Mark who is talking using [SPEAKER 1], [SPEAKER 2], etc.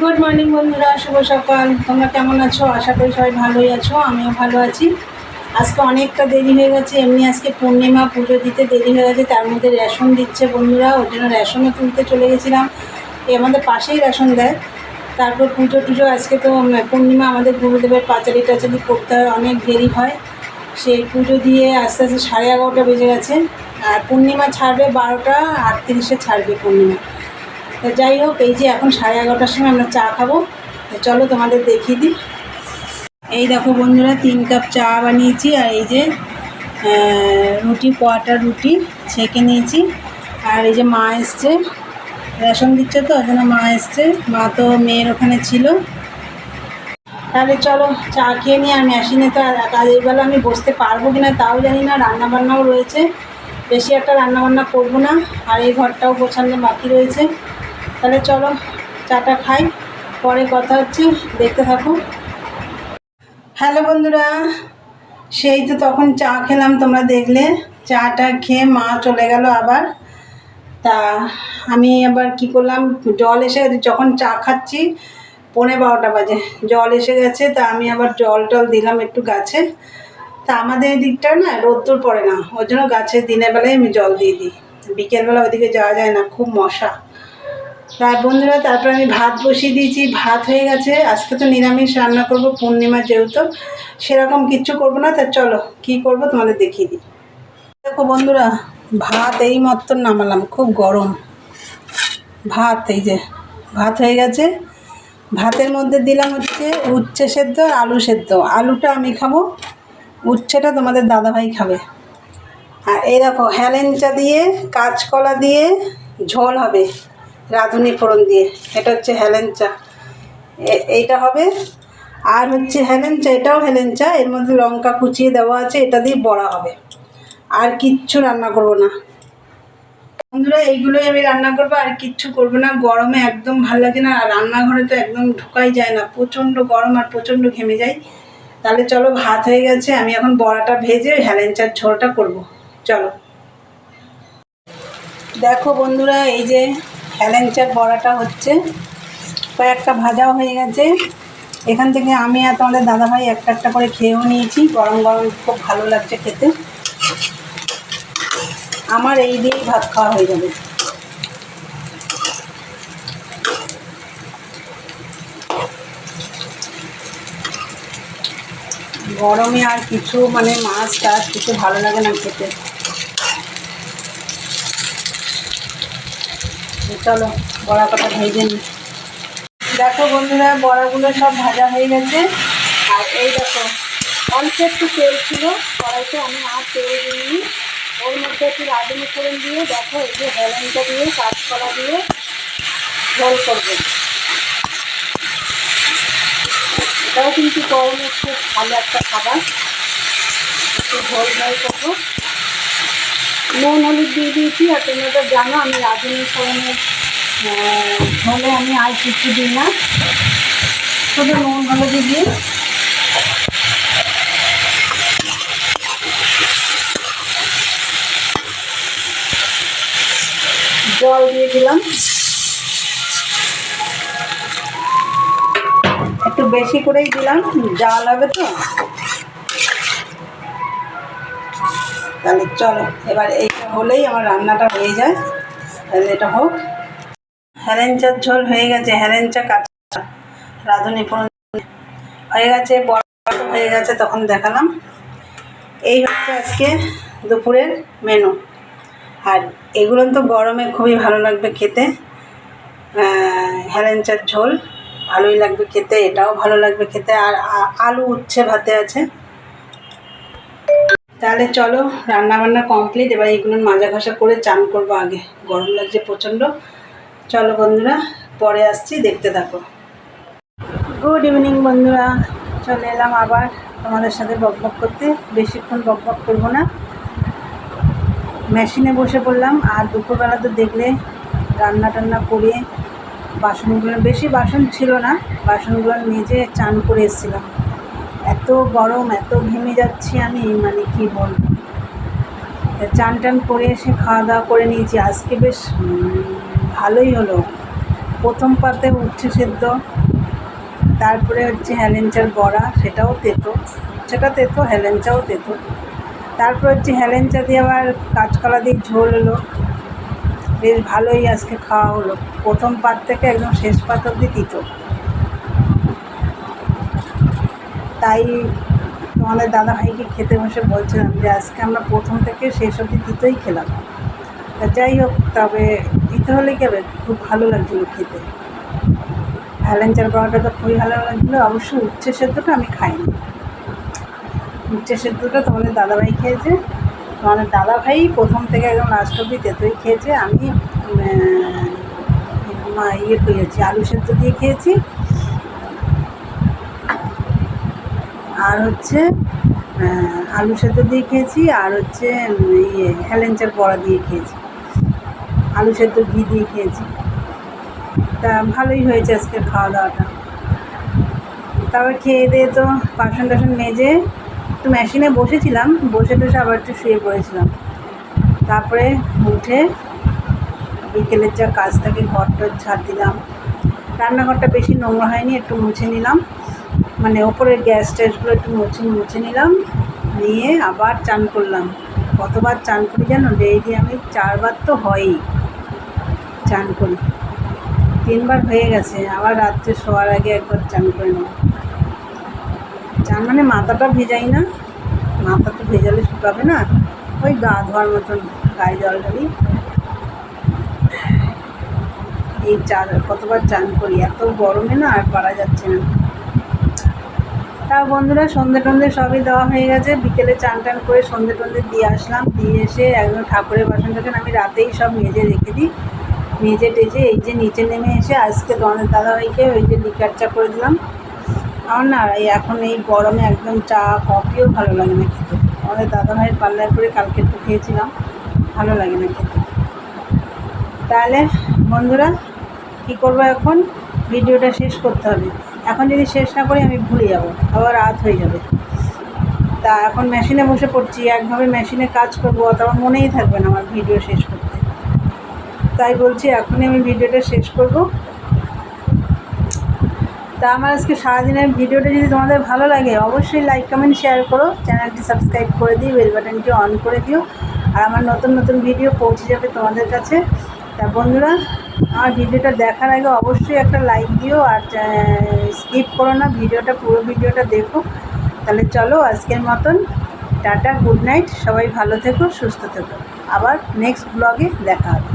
[SPEAKER 1] Good morning বন্ধুরা, শুভ সকাল। তোমরা কেমন আছো? আশা করি সবাই ভালোই আছো, আমিও ভালো আছি। আজকে অনেকটা দেরি হয়ে গেছে, এমনি আজকে পূর্ণিমা, পুজো দিতে দেরি হয়ে গেছে, তার মধ্যে রেশন দিচ্ছে বন্ধুরা ওই জন্য রেশনও তুলতে চলে গেছিলাম। এই আমাদের পাশেই রেশন দেয়। তারপর পুজো টুজো, আজকে তো পূর্ণিমা, আমাদের গুরুদেবের পাঁচালি টাচালি করতে হয়, অনেক দেরি হয়। সেই পুজো দিয়ে আস্তে আস্তে সাড়ে এগারোটা বেজে গেছে। আর পূর্ণিমা ছাড়বে বারোটা, আটত্রিশে ছাড়বে পূর্ণিমা। তো যাই হোক, এই যে এখন সাড়ে এগারোটার সময় আমরা চা খাব। তো চলো তোমাদের দেখিয়ে দিই। এই দেখো বন্ধুরা, তিন কাপ চা বানিয়েছি আর এই যে রুটি, কোয়াটার রুটি ছেঁকে নিয়েছি। আর এই যে মা এসছে, রেশন দিচ্ছে তো, ওই জন্য মা এসছে। মা তো মেয়ের ওখানে ছিল। তাহলে চলো চা খেয়ে নিই আর মেশিনে তো। আর কাজের বেলা আমি বসতে পারব কি না তাও জানি না, রান্নাবান্নাও রয়েছে। বেশি একটা রান্নাবান্না করব না। আর এই ঘরটাও গোছানো বাকি রয়েছে। তাহলে চলো চাটা খাই। পরে কথা হচ্ছে, দেখতে থাকো। হ্যালো বন্ধুরা, সেই তো তখন চা খেলাম, তোমরা দেখলে। চাটা খেয়ে মা চলে গেল আবার। তা আমি আবার কি করলাম, জল এসে যখন চা খাচ্ছি, পৌনে বারোটা বাজে। জল এসে গেছে, তা আমি আবার জল টল দিলাম একটু গাছে। তা আমাদের দিকটা না, রোদ্দুর পড়ে না ওই জন্য গাছে দিনের বেলায় আমি জল দিয়ে দিই। বিকেলবেলা ওইদিকে যাওয়া যায় না, খুব মশা। তার বন্ধুরা, তারপর আমি ভাত বসিয়ে দিয়েছি, ভাত হয়ে গেছে। আজকে তো নিরামিষ রান্না করব, পূর্ণিমা যেহেতু। সেরকম কিচ্ছু করব না, তা চলো, কি করব তোমাদের দেখিয়ে দিই। দেখো বন্ধুরা, ভাত এই মতন নামালাম, খুব গরম। ভাত, এই যে, ভাত হয়ে গেছে। ভাতের মধ্যে দিলাম হচ্ছে উচ্ছে সেদ্ধ আর আলু সেদ্ধ। আলুটা আমি খাব, উচ্ছেটা তোমাদের দাদাভাই খাবে। আর এই দেখো হ্যালেঞ্চা দিয়ে, কাঁচকলা দিয়ে ঝোল হবে। রাঁধুনি ফোড়ন দিয়ে। এটা হচ্ছে হেলেঞ্চা এইটা হবে। আর হচ্ছে হেলেঞ্চা এটাও হেলেঞ্চা এর মধ্যে লঙ্কা কুচিয়ে দেওয়া আছে, এটা দিয়ে বড়া হবে। আর কিচ্ছু রান্না করব না। বন্ধুরা, এইগুলোই আমি রান্না করব, আর কিচ্ছু করব না। গরমে একদম ভালো লাগে না, আর রান্নাঘরে তো একদম ঢোকাই যায় না। প্রচণ্ড গরম আর প্রচণ্ড ঘেমে যায় তাহলে চলো, ভাত হয়ে গেছে। আমি এখন বড়াটা ভেজে হেলেঞ্চার ঝোলটা করব। চলো। দেখো বন্ধুরা, এই যে হ্যালেঞ্চার বড়াটা হচ্ছে কয়েকটা ভাজাও হয়ে গেছে। এখান থেকে আমি আর তোমাদের দাদাভাই একটা একটা করে খেয়েও নিয়েছি। গরম গরম খুব ভালো লাগছে খেতে। আমার এই দিয়েই ভাত খাওয়া হয়ে যাবে। গরমে আর কিছু মানে মাছ টাছ কিছু ভালো লাগে না খেতে। চলো বড়া কটা ভেজে নিই। দেখো বন্ধুরা, বড়াগুলো সব ভাজা হয়ে গেছে। আর এই দেখো, অল্প একটু তেল ছিল, কড়াইতে আমি আর তেল দিইনি। ওর মধ্যে একটু রাঁধুনি ফোড়ন দিয়ে দেখো, এই যে হেলেনটা দিয়ে, কাঁচকলা দিয়ে ঝোল করব। এটাও কিন্তু গরমে খুব ভালো একটা খাবার। একটু ঝোল ঝোল করব। নুন হলুদ দিয়ে দিয়েছি, আর তোমরা তো জানো আমি রাঁধুনি ফোড়নের ঝোলে আমি আর কিছু দিই না। শুধু নুন হলুদ দিই। জল দিয়ে দিলাম। একটু বেশি করেই দিলাম জাল হবে তো? তাহলে চলো, এবার এইটা হলেই আমার রান্নাটা হয়ে যায়। তাহলে এটা হোক। হ্যারেঞ্চার ঝোল হয়ে গেছে হ্যারেঞ্চা কাঁচা রাঁধুনি হয়ে গেছে, বড় হয়ে গেছে, তখন দেখালাম। এই হচ্ছে আজকে দুপুরের মেনু আর এগুলো তো গরমে খুবই ভালো লাগবে খেতে। হ্যারেঞ্চার ঝোল ভালোই লাগবে খেতে, এটাও ভালো লাগবে খেতে। আর আলু উচ্ছে ভাতে আছে। তাহলে চলো রান্না বান্না কমপ্লিট এবার এগুলো মাজা ঘষা করে চান করব আগে। গরম লাগছে প্রচণ্ড। চলো বন্ধুরা, পরে আসছি, দেখতে থাকো। গুড ইভিনিং বন্ধুরা, চলে এলাম আবার তোমাদের সাথে বকবক করতে। বেশিক্ষণ বকবক করব না। মেশিনে বসে পড়লাম, আর দুপুরবেলা তো দেখলে রান্না টান্না করে বাসনগুলো, বেশি বাসন ছিল না, বাসনগুলো নিজে চান করে এসেছিলাম। এত গরম, এত ঘেমে যাচ্ছি আমি মানে কি বলব? চান টান করে এসে খাওয়া দাওয়া করে নিয়েছি। আজকে বেশ ভালোই হলো। প্রথম পাতে উচ্ছে সেদ্ধ, তারপরে হচ্ছে হেলেঞ্চার বড়া, সেটাও তেতো, সেটা তেতো, হেলেঞ্চাও তেতো। তারপর হচ্ছে হেলেঞ্চা দিয়ে আবার কাঁচকলা দিয়ে ঝোল হলো। বেশ ভালোই আজকে খাওয়া হলো। প্রথম পাত থেকে একদম শেষ পাত অব্দি তিতো। তাই তোমাদের দাদাভাইকে খেতে বসে বলছিলাম যে আজকে আমরা প্রথম থেকে শেষ অব্দি তিতোই খেলাম। তা যাই হোক, তবে দিতে হলে কেবে খুব ভালো লাগছিল খেতে। ভ্যালেন্টার বড়াটা তো খুবই ভালো লাগছিল অবশ্য উচ্ছে সেদ্ধটা আমি খাইনি। উচ্ছে সেদ্ধটা তোমাদের দাদাভাই খেয়েছে। তোমাদের দাদাভাই প্রথম থেকে একদম লাস্ট অব্দি তেতোই খেয়েছে। আমি ইয়ে খেয়েছি আলু সেদ্ধ দিয়ে খেয়েছি। আর হচ্ছে আলু সেদ্ধ দিয়ে খেয়েছি, আর হচ্ছে ইয়ে হেলেঞ্চার বড়া দিয়ে খেয়েছি। আলু সেদ্ধ ঘি দিয়ে খেয়েছি। তা ভালোই হয়েছে আজকে খাওয়া দাওয়াটা তারপর খেয়ে দিয়ে তো বাসন টাসন মেজে একটু মেশিনে বসেছিলাম, বসে টসে আবার একটু শুয়ে পড়েছিলাম। তারপরে উঠে বিকেলের যা কাজ থাকে ঘর টর ঝাড় দিলাম। রান্নাঘরটা বেশি নোংরা হয়নি, একটু মুছে নিলাম। মানে ওপরের গ্যাস ট্যাসগুলো একটু মুছে মুছে নিলাম, নিয়ে আবার চান করলাম। কতবার চান করি জানো? ডেইলি আমি চারবার তো হয়ই চান করি। তিনবার হয়ে গেছে, আবার রাত্রে শোয়ার আগে একবার চান করে নেব। চান মানে মাথাটা ভেজাই না, মাথা তো ভেজালে শুকাবে না, ওই গা ধোয়ার মতন গায়ে জল ঢালি। এই চার, কতবার চান করি? এত গরমে না আর পারা যাচ্ছে না। তা বন্ধুরা সন্ধে টন্ধে সবই দেওয়া হয়ে গেছে। বিকেলে চান টান করে সন্ধে টন্ধে দিয়ে আসলাম। দিয়ে এসে একদম ঠাকুরের বাসন টাসন আমি রাতেই সব মেজে রেখে দিই। মেজে টেজে এই যে নিচে নেমে এসে আজকে দনের দাদাভাইকে ওই যে লিকার চা করে দিলাম। আমার না এই এখন এই গরমে একদম চা, কফিও ভালো লাগে না খেতে। আমাদের দাদাভাইয়ের পাল্লায় করে কালকে একটু খেয়েছিলাম। ভালো লাগে না খেতে। তাহলে বন্ধুরা, কী করব এখন? ভিডিওটা শেষ করতে হবে। এখন যদি শেষ না করি আমি ভুলে যাব, আবার রাত হয়ে যাবে। তা এখন মেশিনে বসে পড়ছি, একভাবে মেশিনে কাজ করব আমার মনেই থাকবে না আমার ভিডিও শেষ করতে। তাই বলছি, এখনই আমি ভিডিওটা শেষ করব। তা আমার আজকে সারাদিনের ভিডিওটা যদি তোমাদের ভালো লাগে, অবশ্যই লাইক কমেন্ট শেয়ার করো। চ্যানেলটি সাবস্ক্রাইব করে দিই বেল বাটনটি অন করে দিও। আর আমার নতুন নতুন ভিডিও পৌঁছে যাবে তোমাদের কাছে। তা বন্ধুরা, আমার ভিডিওটা দেখার আগে অবশ্যই একটা লাইক দিও আর স্কিপ করো না, ভিডিওটা, পুরো ভিডিওটা দেখো। তাহলে চলো আজকের মতন, টাটা গুড নাইট সবাই ভালো থেকো, সুস্থ থেকো। আবার নেক্সট ব্লগে দেখা হবে।